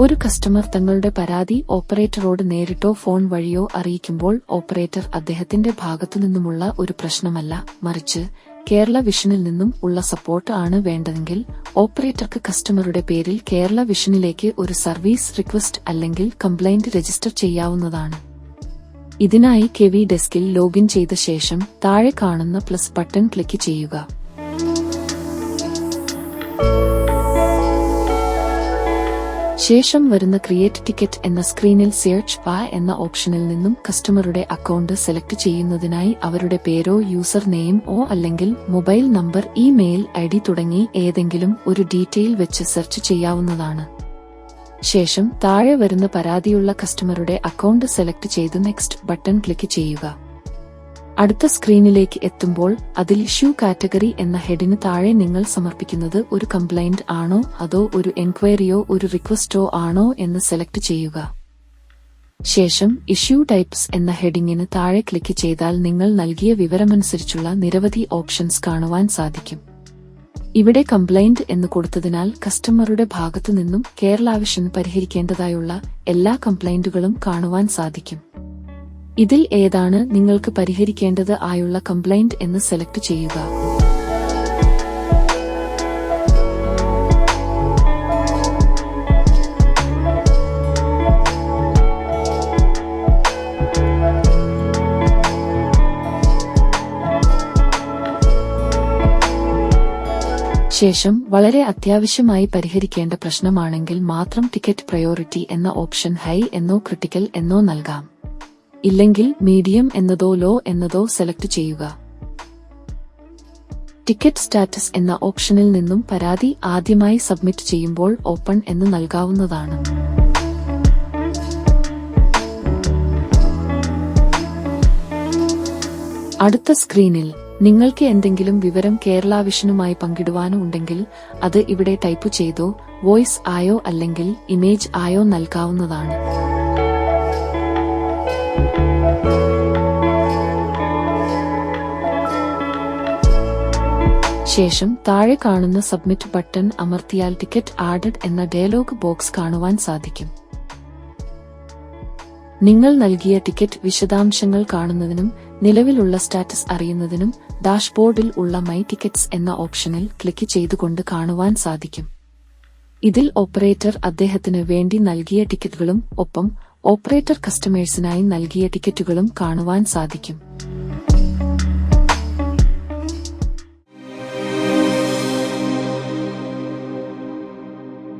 ഒരു കസ്റ്റമർ തങ്ങളുടെ പരാതി ഓപ്പറേറ്ററോട് നേരിട്ടോ ഫോൺ വഴിയോ അറിയിക്കുമ്പോൾ ഓപ്പറേറ്റർ അദ്ദേഹത്തിന്റെ ഭാഗത്തുനിന്നുമുള്ള ഒരു പ്രശ്നമല്ല. മറിച്ച് കേരള വിഷനിൽ നിന്നും ഉള്ള സപ്പോർട്ട് ആണ് വേണ്ടതെങ്കിൽ ഓപ്പറേറ്റർക്ക് കസ്റ്റമറുടെ പേരിൽ കേരള വിഷനിലേക്ക് ഒരു സർവീസ് റിക്വസ്റ്റ് അല്ലെങ്കിൽ കംപ്ലൈന്റ് രജിസ്റ്റർ ചെയ്യാവുന്നതാണ്. ഇതിനായി കെവി ഡെസ്കിൽ ലോഗിൻ ചെയ്ത ശേഷം താഴെ കാണുന്ന പ്ലസ് ബട്ടൺ ക്ലിക്ക് ചെയ്യുക. ശേഷം വരുന്ന ക്രിയേറ്റ് ടിക്കറ്റ് എന്ന സ്ക്രീനിൽ സെർച്ച് പാ എന്ന ഓപ്ഷനിൽ നിന്നും കസ്റ്റമറുടെ അക്കൗണ്ട് സെലക്ട് ചെയ്യുന്നതിനായി അവരുടെ പേരോ യൂസർ നെയിം ഓ അല്ലെങ്കിൽ mobile number email I D തുടങ്ങി ഏതെങ്കിലും ഒരു ഡീറ്റെയിൽ വെച്ച് സെർച്ച് ചെയ്യാവുന്നതാണ്. ശേഷം താഴെ വരുന്ന പരാതിയുള്ള കസ്റ്റമറുടെ അക്കൗണ്ട് സെലക്ട് ചെയ്ത് നെക്സ്റ്റ് ബട്ടൺ ക്ലിക്ക് ചെയ്യുക. അടുത്ത സ്ക്രീനിലേക്ക് എത്തുമ്പോൾ അതിൽ ഇഷ്യൂ കാറ്റഗറി എന്ന ഹെഡിന് താഴെ നിങ്ങൾ സമർപ്പിക്കുന്നത് ഒരു കംപ്ലൈന്റ് ആണോ അതോ ഒരു എൻക്വയറിയോ ഒരു റിക്വസ്റ്റോ ആണോ എന്ന് സെലക്ട് ചെയ്യുക. ശേഷം ഇഷ്യൂ ടൈപ്സ് എന്ന ഹെഡിങ്ങിന് താഴെ ക്ലിക്ക് ചെയ്താൽ നിങ്ങൾ നൽകിയ വിവരമനുസരിച്ചുള്ള നിരവധി ഓപ്ഷൻസ് കാണുവാൻ സാധിക്കും. ഇവിടെ കംപ്ലൈന്റ് എന്ന് കൊടുത്തതിനാൽ കസ്റ്റമറുടെ ഭാഗത്തു നിന്നും കേരളാവശ്യം പരിഹരിക്കേണ്ടതായുള്ള എല്ലാ കംപ്ലൈന്റുകളും കാണുവാൻ സാധിക്കും. ഇതിൽ ഏതാണ് നിങ്ങൾക്ക് പരിഹരിക്കേണ്ടത് ആയുള്ള കംപ്ലൈന്റ് എന്ന് സെലക്ട് ചെയ്യുക. ശേഷം വളരെ അത്യാവശ്യമായി പരിഹരിക്കേണ്ട പ്രശ്നമാണെങ്കിൽ മാത്രം ടിക്കറ്റ് പ്രയോറിറ്റി എന്ന ഓപ്ഷൻ ഹൈ എന്നോ ക്രിട്ടിക്കൽ എന്നോ നൽകാം. ഇല്ലെങ്കിൽ മീഡിയം എന്നതോ ലോ എന്നതോ സെലക്ട് ചെയ്യുക. ടിക്കറ്റ് സ്റ്റാറ്റസ് എന്ന ഓപ്ഷനിൽ നിന്നും പരാതി ആദ്യമായി സബ്മിറ്റ് ചെയ്യുമ്പോൾ ഓപ്പൺ എന്ന് നൽകാവുന്നതാണ്. അടുത്ത സ്ക്രീനിൽ നിങ്ങൾക്ക് എന്തെങ്കിലും വിവരം കേരള വിഷനുമായി പങ്കിടുവാനോ ഉണ്ടെങ്കിൽ അത് ഇവിടെ ടൈപ്പ് ചെയ്തോ വോയിസ് ആയോ അല്ലെങ്കിൽ ഇമേജ് ആയോ നൽകാവുന്നതാണ്. ശേഷം താഴെ കാണുന്ന സബ്മിറ്റ് ബട്ടൺ അമർത്തിയാൽ ടിക്കറ്റ് ആഡഡ് എന്ന ഡയലോഗ് ബോക്സ് കാണുവാൻ സാധിക്കും. നിങ്ങൾ നൽകിയ ടിക്കറ്റ് വിശദാംശങ്ങൾ കാണുന്നതിനും നിലവിലുള്ള സ്റ്റാറ്റസ് അറിയുന്നതിനും ഡാഷ്ബോർഡിൽ ഉള്ള മൈ ടിക്കറ്റ്സ് എന്ന ഓപ്ഷനിൽ ക്ലിക്ക് ചെയ്തുകൊണ്ട് കാണുവാൻ സാധിക്കും. ഇതിൽ ഓപ്പറേറ്റർ അദ്ദേഹത്തിന് വേണ്ടി നൽകിയ ടിക്കറ്റുകളും ഒപ്പം ഓപ്പറേറ്റർ കസ്റ്റമേഴ്സിനായി നൽകിയ ടിക്കറ്റുകളും കാണുവാൻ സാധിക്കും.